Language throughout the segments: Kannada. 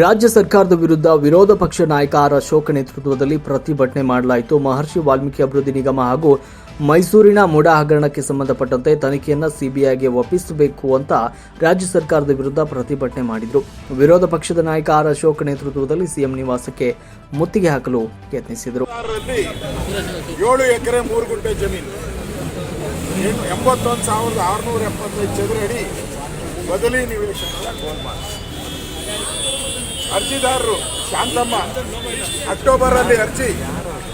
ರಾಜ್ಯ ಸರ್ಕಾರದ ವಿರುದ್ಧ ವಿರೋಧ ಪಕ್ಷ ನಾಯಕ ಆರ್ ಅಶೋಕ್ ನೇತೃತ್ವದಲ್ಲಿ ಪ್ರತಿಭಟನೆ ಮಾಡಲಾಯಿತು. ಮಹರ್ಷಿ ವಾಲ್ಮೀಕಿ ಅಭಿವೃದ್ಧಿ ನಿಗಮ ಹಾಗೂ ಮೈಸೂರಿನ ಮುಡಾ ಹಗರಣಕ್ಕೆ ಸಂಬಂಧಪಟ್ಟಂತೆ ತನಿಖೆಯನ್ನು ಸಿಬಿಐಗೆ ಒಪ್ಪಿಸಬೇಕು ಅಂತ ರಾಜ್ಯ ಸರ್ಕಾರದ ವಿರುದ್ಧ ಪ್ರತಿಭಟನೆ ಮಾಡಿದರು. ವಿರೋಧ ಪಕ್ಷದ ನಾಯಕ ಆರ್ ಅಶೋಕ್ ನೇತೃತ್ವದಲ್ಲಿ ಸಿಎಂ ನಿವಾಸಕ್ಕೆ ಮುತ್ತಿಗೆ ಹಾಕಲು ಯತ್ನಿಸಿದರು. ಏಳು ಎಕರೆ ಮೂರು ಗುಂಟೆ ಜಮೀನು. ಎಂಬತ್ತೊಂದು ಸಾವಿರದ ಆರುನೂರ ಎಪ್ಪತ್ತೈದು ಚದರ ಅಡಿ ಬದಲಿ ನಿವೇಶನ ಅರ್ಜಿದಾರರು, ಶಾಂತಮ್ಮ ಅಕ್ಟೋಬರ್ ಅಲ್ಲಿ ಅರ್ಜಿ,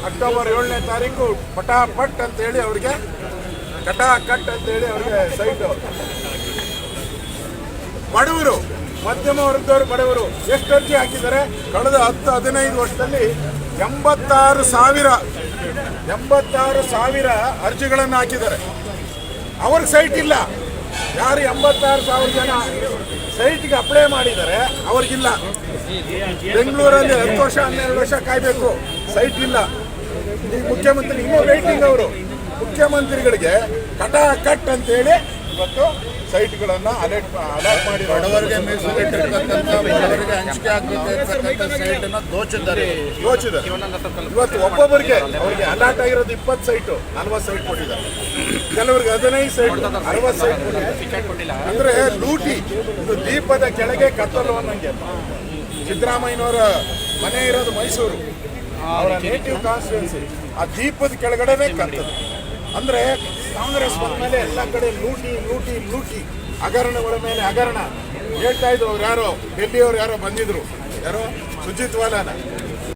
ಅಕ್ಟೋಬರ್ ಏಳನೇ ತಾರೀಕು ಪಟಾಪಟ್ ಅಂತೇಳಿ ಅವ್ರಿಗೆ ಕಟಾ ಕಟ್ ಅಂತೇಳಿ ಅವ್ರಿಗೆ ಸೈಟ್. ಬಡವರು, ಮಧ್ಯಮ ವರ್ಗದವರು, ಬಡವರು, ಎಷ್ಟು ಅರ್ಜಿ ಹಾಕಿದ್ದಾರೆ? ಕಳೆದ ಹತ್ತು, ಹದಿನೈದು ವರ್ಷದಲ್ಲಿ ಎಂಬತ್ತಾರು ಸಾವಿರ ಎಂಬತ್ತಾರು ಸಾವಿರ ಅರ್ಜಿಗಳನ್ನು ಹಾಕಿದ್ದಾರೆ. ಅವ್ರ ಸೈಟ್ ಇಲ್ಲ. ಯಾರು ಎಂಬತ್ತಾರು ಸಾವಿರ ಜನ ಸೈಟ್ಗೆ ಅಪ್ಲೈ ಮಾಡಿದ್ದಾರೆ, ಅವ್ರಿಗಿಲ್ಲ. ಬೆಂಗಳೂರಲ್ಲಿ ಹತ್ತು ವರ್ಷ ಹನ್ನೆರಡು ವರ್ಷ ಕಾಯ್ಬೇಕು. ಸೈಟ್ ಇಲ್ಲ. ಈ ಮುಖ್ಯಮಂತ್ರಿ ಇನ್ನೂ ವೇಟಿಂಗ್ ಅವರು. ಮುಖ್ಯಮಂತ್ರಿಗಳಿಗೆ ಕಟ ಕಟ್ ಅಂತೇಳಿ ಇವತ್ತು ಸೈಟ್ಗಳನ್ನು ಅಲರ್ಟ್ ಅಲರ್ಟ್ ಮಾಡಿ ಬಡವರಿಗೆ ಮೀಸಲಿಟ್ಟಿರ್ತಕ್ಕಂಥ ಬಡವರಿಗೆ ಹಂಚಿಕೆ ಆಗಬೇಕಾಗಿರ್ತಕ್ಕಂಥ ಸೈಟನ್ನು ದೋಚಿದ್ದಾರೆ. ಇವತ್ತು ಒಬ್ಬೊಬ್ಬರಿಗೆ ಅವರಿಗೆ ಅಲರ್ಟ್ ಆಗಿರೋದು ಇಪ್ಪತ್ತು ಸೈಟು ನಲ್ವತ್ತು ಸೈಟ್ ಕೊಟ್ಟಿದ್ದಾರೆ. ಕೆಲವರಿಗೆ ಹದಿನೈದು ಸೈಟ್ ಅರವತ್ತು ಸೈಟ್ ಕೊಟ್ಟಿದ್ದಾರೆ. ಅಂದ್ರೆ ಲೂಟಿ ಇದು ದೀಪದ ಕೆಳಗೆ ಕತ್ತಲು ಅನ್ನಂಗೆ ಸಿದ್ದರಾಮಯ್ಯನವರ ಮನೆ ಇರೋದು ಮೈಸೂರು. ಅವರ ನೇಟಿವ್ ಕಾನ್ಸ್ಟಿಟ್ಯೂನ್ಸಿ ಆ ದೀಪದ ಕೆಳಗಡೆನೆ ಕಟ್ಟದು ಅಂದ್ರೆ ಕಾಂಗ್ರೆಸ್ ಬಂದ ಮೇಲೆ ಎಲ್ಲ ಕಡೆ ಲೂಟಿ ಲೂಟಿ ಲೂಟಿ. ಹಗರಣಗಳ ಮೇಲೆ ಹಗರಣ. ಹೇಳ್ತಾ ಇದ್ರು ಅವ್ರು ಯಾರೋ ಡೆಲ್ಲಿಯವ್ರು ಯಾರೋ ಬಂದಿದ್ರು. ಯಾರೋ? ಸುಜಿತ್ ವಾಲಾನ.